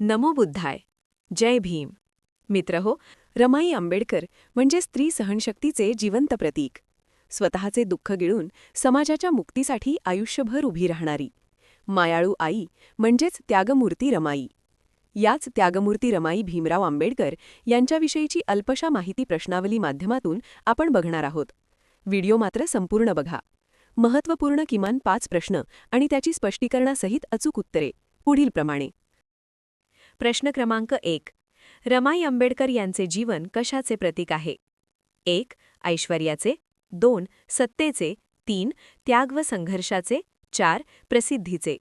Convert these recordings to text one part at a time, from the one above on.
नमो बुद्धाय. जय भीम. मित्र हो रमाई आंबेडकर म्हणजे स्त्री सहनशक्तीचे जिवंत प्रतीक. स्वतःचे दुःख गिळून समाजाच्या मुक्तीसाठी आयुष्यभर उभी राहणारी. मायाळू आई म्हणजेच त्यागमूर्ती रमाई. याच त्यागमूर्ती रमाई भीमराव आंबेडकर यांच्याविषयीची अल्पशा माहिती प्रश्नावली माध्यमातून आपण बघणार आहोत. व्हिडिओ मात्र संपूर्ण बघा. महत्त्वपूर्ण किमान पाच प्रश्न आणि त्याची स्पष्टीकरणासहित अचूक उत्तरे. पुढीलप्रमाणे. प्रश्न क्रमांक एक. रमाई आंबेडकर यांचे जीवन कशाचे प्रतीक आहे? एक ऐश्वर्याचे. दोन सत्तेचे. तीन त्याग व संघर्षाचे. चार प्रसिद्धीचे.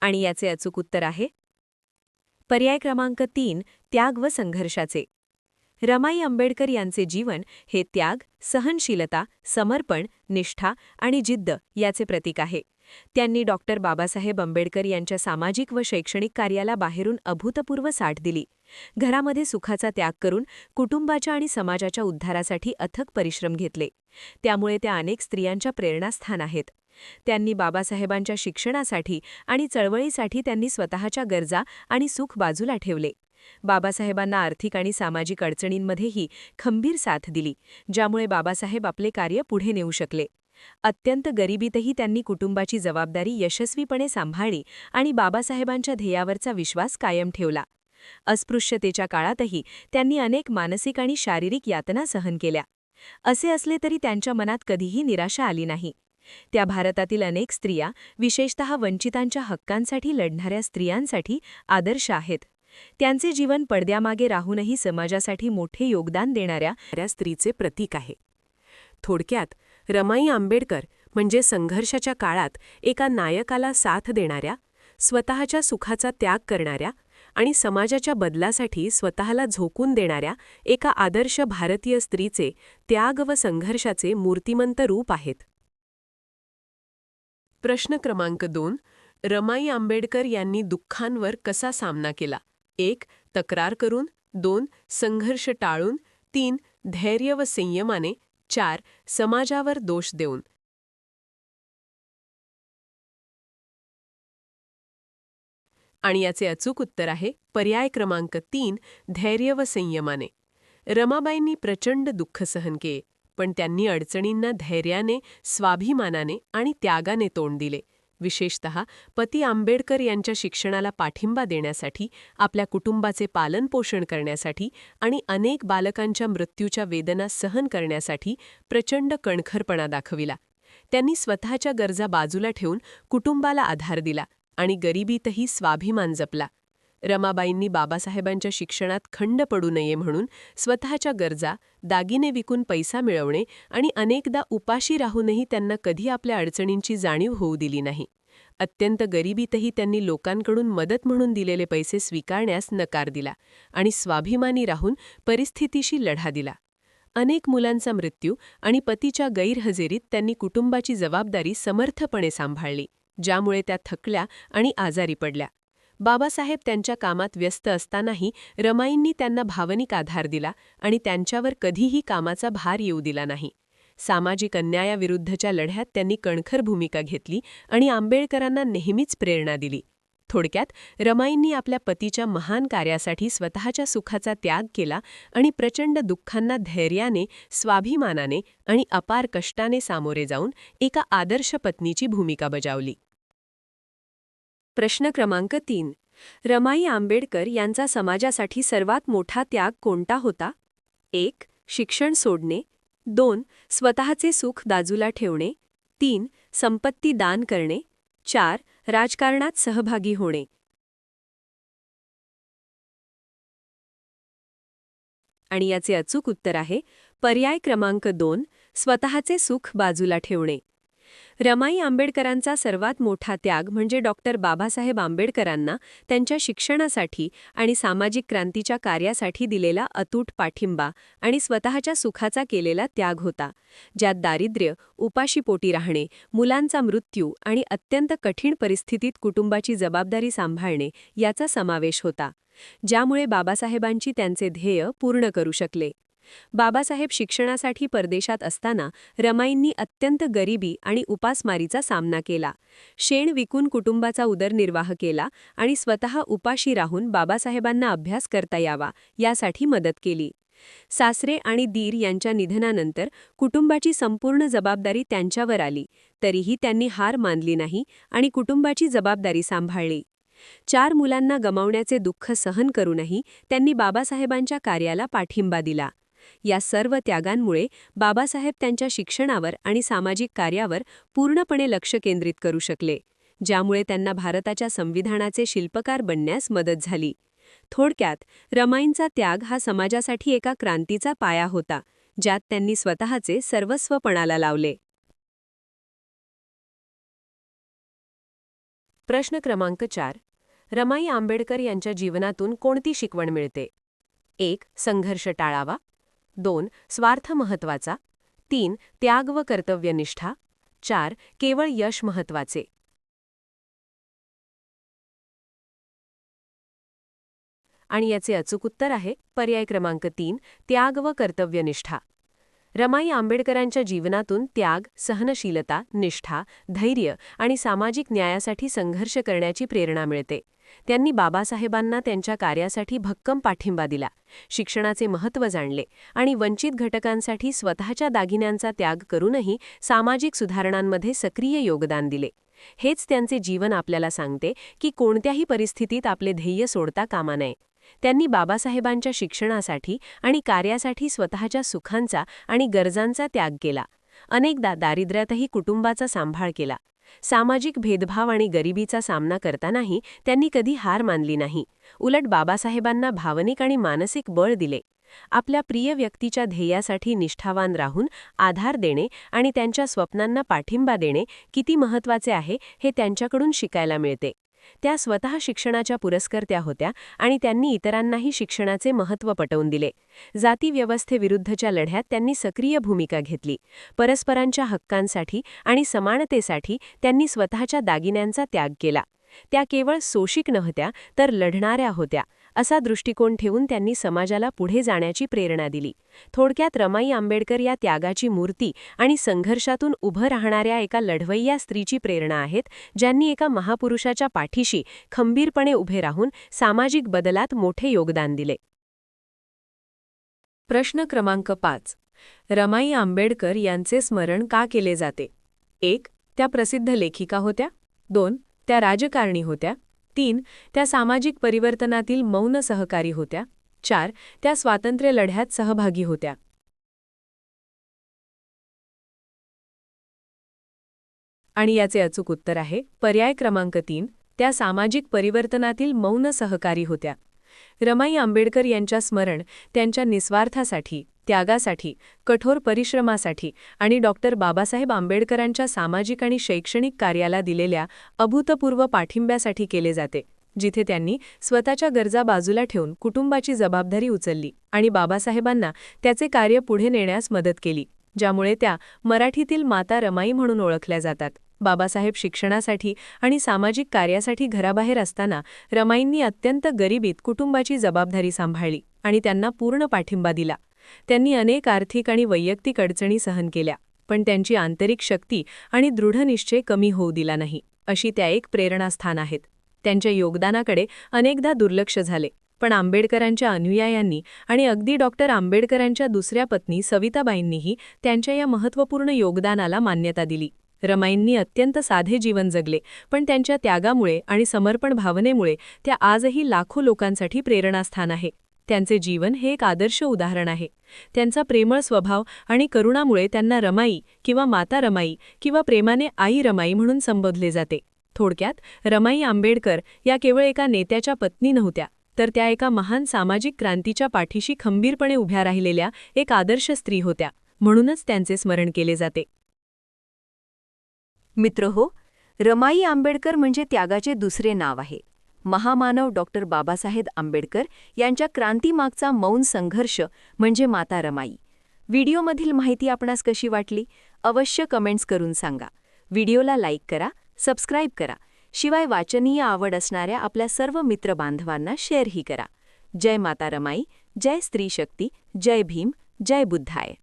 आणि याचे अचूक उत्तर आहे? पर्याय क्रमांक तीन त्याग व संघर्षाचे. रमाई आंबेडकर यांचे जीवन हे त्याग सहनशीलता समर्पण निष्ठा आणि जिद्द याचे प्रतीक आहे. त्यांनी डॉक्टर बाबासाहेब आंबेडकर यांच्या सामाजिक व शैक्षणिक कार्याला बाहेरून अभूतपूर्व साठ दिली. घरामध्ये सुखाचा त्याग करून कुटुंबाच्या आणि समाजाच्या उद्धारासाठी अथक परिश्रम घेतले. त्यामुळे त्या अनेक स्त्रियांच्या प्रेरणास्थान आहेत. त्यांनी बाबासाहेबांच्या शिक्षणासाठी आणि चळवळीसाठी त्यांनी स्वतःच्या गरजा आणि सुख बाजूला ठेवले. बाबासाहेबांना आर्थिक आणि सामाजिक अडचणींमध्येही खंबीर साथ दिली ज्यामुळे बाबासाहेब आपले कार्य पुढे नेऊ शकले. अत्यंत गरिबीतही त्यांनी कुटुंबाची जबाबदारी यशस्वीपणे सांभाळली आणि बाबासाहेबांच्या ध्येयावरचा विश्वास कायम ठेवला. अस्पृश्यतेच्या काळातही त्यांनी अनेक मानसिक आणि शारीरिक यातना सहन केल्या. असे असले तरी त्यांच्या मनात कधीही निराशा आली नाही. त्या भारतातील अनेक स्त्रिया विशेषतः वंचितांच्या हक्कांसाठी लढणाऱ्या स्त्रियांसाठी आदर्श आहेत. त्यांचे जीवन पडद्यामागे राहूनही समाजासाठी मोठे योगदान देणाऱ्या स्त्रीचे प्रतीक आहे. थोडक्यात रमाई आंबेडकर म्हणजे संघर्षाच्या काळात एका नायकाला साथ देणाऱ्या स्वतःच्या सुखाचा त्याग करणाऱ्या आणि समाजाच्या बदलासाठी स्वतःला झोकून देणाऱ्या एका आदर्श भारतीय स्त्रीचे त्याग व संघर्षाचे मूर्तिमंत रूप आहेत. प्रश्न क्रमांक दोन रमाई आंबेडकर यांनी दुःखांवर कसा सामना केला? एक तक्रार करून दोन संघर्ष टाळून तीन धैर्य व संयमाने चार समाजावर दोष देऊन. आणि याचे अचूक उत्तर आहे पर्याय क्रमांक तीन धैर्य व संयमाने. रमाबाईंनी प्रचंड दुःख सहन केले पण त्यांनी अडचणींना धैर्याने स्वाभिमानाने आणि त्यागाने तोंड दिले. विशेषत पती आंबेडकर यांच्या शिक्षणाला पाठिंबा देण्यासाठी आपल्या कुटुंबाचे पालनपोषण करण्यासाठी आणि अनेक बालकांच्या मृत्यूच्या वेदना सहन करण्यासाठी प्रचंड कणखरपणा दाखविला. त्यांनी स्वतःच्या गरजा बाजूला ठेवून कुटुंबाला आधार दिला आणि गरिबीतही स्वाभिमान जपला. रमाबाईंनी बाबासाहेबांच्या शिक्षणात खंड पडू नये म्हणून स्वतःच्या गरजा दागिने विकून पैसा मिळवणे आणि अनेकदा उपाशी राहूनही त्यांना कधी आपल्या अडचणींची जाणीव होऊ दिली नाही. अत्यंत गरिबीतही त्यांनी लोकांकडून मदत म्हणून दिलेले पैसे स्वीकारण्यास नकार दिला आणि स्वाभिमानी राहून परिस्थितीशी लढा दिला. अनेक मुलांचा मृत्यू आणि पतीच्या गैरहजेरीत त्यांनी कुटुंबाची जबाबदारी समर्थपणे सांभाळली ज्यामुळे त्या थकल्या आणि आजारी पडल्या. बाबासाहेब त्यांच्या कामात व्यस्त असतानाही रमाईंनी त्यांना भावनिक आधार दिला आणि त्यांच्यावर कधीही कामाचा भार येऊ दिला नाही. सामाजिक अन्यायाविरुद्धच्या लढ्यात त्यांनी कणखर भूमिका घेतली आणि आंबेडकरांना नेहमीच प्रेरणा दिली. थोडक्यात रमाईंनी आपल्या पतीच्या महान कार्यासाठी स्वतःच्या सुखाचा त्याग केला आणि प्रचंड दुःखांना धैर्याने स्वाभिमानाने आणि अपार कष्टाने सामोरे जाऊन एका आदर्श पत्नीची भूमिका बजावली. प्रश्न क्रमांक तीन. रमाई आंबेडकर यांचा समाजासाठी सर्वात मोठा त्याग कोणता होता? एक शिक्षण सोडणे. दोन स्वतःचे सुख दाजूला ठेवणे. तीन संपत्ती दान करणे. चार राजकारणात सहभागी होणे. आणि याचे अचूक उत्तर आहे पर्याय क्रमांक दोन स्वतःचे सुख बाजूला ठेवणे. रमाई आंबेडकरांचा सर्वात मोठा त्याग म्हणजे डॉक्टर बाबासाहेब आंबेडकरांना त्यांच्या शिक्षणासाठी आणि सामाजिक क्रांतीच्या कार्यासाठी दिलेला अतूट पाठिंबा आणि स्वतःच्या सुखाचा केलेला त्याग होता. ज्यात दारिद्र्य उपाशीपोटी राहणे मुलांचा मृत्यू आणि अत्यंत कठीण परिस्थितीत कुटुंबाची जबाबदारी सांभाळणे याचा समावेश होता. ज्यामुळे बाबासाहेबांची त्यांचे ध्येय पूर्ण करू शकले. बाबासाहेब शिक्षणासाठी परदेशात असताना रमाईंनी अत्यंत गरिबी आणि उपासमारीचा सामना केला. शेण विकून कुटुंबाचा उदरनिर्वाह केला आणि स्वतः उपाशी राहून बाबासाहेबांना अभ्यास करता यावा यासाठी मदत केली. सासरे आणि दीर यांच्या निधनानंतर कुटुंबाची संपूर्ण जबाबदारी त्यांच्यावर आली. तरीही त्यांनी हार मानली नाही आणि कुटुंबाची जबाबदारी सांभाळली. चार मुलांना गमावण्याचे दुःख सहन करूनही त्यांनी बाबासाहेबांच्या कार्याला पाठिंबा दिला. या सर्व त्यागांमुळे बाबासाहेब त्यांच्या शिक्षणावर आणि सामाजिक कार्यावर पूर्णपणे लक्ष केंद्रित करू शकले ज्यामुळे त्यांना भारताच्या संविधानाचे शिल्पकार बनण्यास मदत झाली. थोडक्यात रमाईंचा त्याग हा समाजासाठी एका क्रांतीचा पाया होता ज्यात त्यांनी स्वतःचे सर्वस्वपणाला लावले. प्रश्न क्रमांक चार. रमाई आंबेडकर यांच्या जीवनातून कोणती शिकवण मिळते? एक संघर्ष टाळावा. दोन स्वार्थ महत्त्वाचा तीन त्याग व कर्तव्यनिष्ठा. चार केवळ यश महत्त्वाचे आणि याचे अचूक उत्तर आहे पर्याय क्रमांक तीन त्याग व कर्तव्यनिष्ठा. रमाई आंबेडकरांच्या जीवनातून त्याग सहनशीलता निष्ठा धैर्य आणि सामाजिक न्यायासाठी संघर्ष करण्याची प्रेरणा मिळते. त्यांनी बाबासाहेबांना त्यांच्या कार्यासाठी भक्कम पाठिंबा दिला शिक्षणाचे महत्त्व जाणले आणि वंचित घटकांसाठी स्वतःच्या दागिन्यांचा त्याग करूनही सामाजिक सुधारणांमध्ये सक्रिय योगदान दिले. हेच त्यांचे जीवन आपल्याला सांगते की कोणत्याही परिस्थितीत आपले ध्येय सोडता कामा नये. त्यांनी बाबासाहेबांच्या शिक्षणासाठी आणि कार्यासाठी स्वतःच्या सुखांचा आणि गरजांचा त्याग केला. अनेकदा दारिद्र्यातही कुटुंबाचा सांभाळ केला. सामाजिक भेदभाव आणि गरिबीचा सामना करतानाही त्यांनी कधी हार मानली नाही. उलट बाबासाहेबांना भावनिक आणि मानसिक बळ दिले. आपल्या प्रिय व्यक्तीच्या ध्येयासाठी निष्ठावान राहून आधार देणे आणि त्यांच्या स्वप्नांना पाठिंबा देणे किती महत्त्वाचे आहे हे त्यांच्याकडून शिकायला मिळते. त्या स्वतः शिक्षणाच्या पुरस्कर्त्या होत्या आणि त्यांनी इतरांनाही शिक्षणाचे महत्त्व पटवून दिले. जातीव्यवस्थेविरुद्धच्या लढ्यात त्यांनी सक्रिय भूमिका घेतली. परस्परांच्या हक्कांसाठी आणि समानतेसाठी त्यांनी स्वतःच्या दागिन्यांचा त्याग केला. त्या केवळ सोशिक नव्हत्या तर लढणाऱ्या होत्या. असा दृष्टिकोन ठेवून त्यांनी समाजाला पुढे जाण्याची प्रेरणा दिली. थोडक्यात रमाई आंबेडकर या त्यागाची मूर्ती आणि संघर्षातून उभं राहणाऱ्या एका लढवय्या स्त्रीची प्रेरणा आहेत ज्यांनी एका महापुरुषाच्या पाठीशी खंबीरपणे उभे राहून सामाजिक बदलात मोठे योगदान दिले. प्रश्न क्रमांक पाच. रमाई आंबेडकर यांचे स्मरण का केले जाते? एक त्या प्रसिद्ध लेखिका होत्या. दोन त्या राजकारणी होत्या. तीन त्या सामाजिक परिवर्तनातील मौन सहकारी होत्या. चार त्या स्वातंत्र्य लढ्यात सहभागी होत्या. आणि याचे अचूक उत्तर आहे पर्याय क्रमांक तीन त्या सामाजिक परिवर्तनातील मौन सहकारी होत्या. रमाई आंबेडकर यांच्या स्मरण त्यांच्या निस्वार्थासाठी. त्यागासाठी कठोर परिश्रमासाठी आणि डॉक्टर बाबासाहेब आंबेडकरांच्या सामाजिक आणि शैक्षणिक कार्याला दिलेल्या अभूतपूर्व पाठिंब्यासाठी केले जाते जिथे त्यांनी स्वतःच्या गरजा बाजूला ठेवून कुटुंबाची जबाबदारी उचलली आणि बाबासाहेबांना त्याचे कार्य पुढे नेण्यास मदत केली ज्यामुळे त्या मराठीतील माता रमाई म्हणून ओळखल्या जातात. बाबासाहेब शिक्षणासाठी आणि सामाजिक कार्यासाठी घराबाहेर असताना रमाईंनी अत्यंत गरिबीत कुटुंबाची जबाबदारी सांभाळली आणि त्यांना पूर्ण पाठिंबा दिला. त्यांनी अनेक आर्थिक आणि वैयक्तिक अडचणी सहन केल्या पण त्यांची आंतरिक शक्ती आणि दृढनिश्चय कमी होऊ दिला नाही अशी त्या एक प्रेरणास्थान आहेत. त्यांच्या योगदानाकडे अनेकदा दुर्लक्ष झाले पण आंबेडकरांच्या अनुयायांनी आणि अगदी डॉक्टर आंबेडकरांच्या दुसऱ्या पत्नी सविताबाईंनीही त्यांच्या या महत्त्वपूर्ण योगदानाला मान्यता दिली. रमाईंनी अत्यंत साधे जीवन जगले पण त्यांच्या त्यागामुळे आणि समर्पण भावनेमुळे त्या आजही लाखो लोकांसाठी प्रेरणास्थान आहे. त्यांचे जीवन हे एक आदर्श उदाहरण आहे. त्यांचा प्रेमळ स्वभाव आणि करुणामुळे त्यांना रमाई किंवा माता रमाई किंवा प्रेमाने आई रमाई म्हणून संबोधले जाते. थोडक्यात रमाई आंबेडकर या केवळ एका नेत्याच्या पत्नी नव्हत्या तर त्या एका महान सामाजिक क्रांतीच्या पाठीशी खंबीरपणे उभ्या राहिलेल्या एक आदर्श स्त्री होत्या म्हणूनच त्यांचे स्मरण केले जाते. मित्र हो रमाई आंबेडकर म्हणजे त्यागाचे दुसरे नाव आहे. महामानव डॉक्टर बाबासाहेब आंबेडकर यांच्या क्रांतीमागचा मौन संघर्ष म्हणजे माता रमाई व्हिडिओमधील माहिती आपणास कशी वाटली? अवश्य कमेंट्स करून सांगा. व्हिडिओला लाईक करा सबस्क्राईब करा. शिवाय वाचनीय आवड असणाऱ्या आपल्या सर्व मित्रबांधवांना शेअरही करा. जय माता रमाई जय स्त्री शक्ती जय भीम जय बुद्धाय.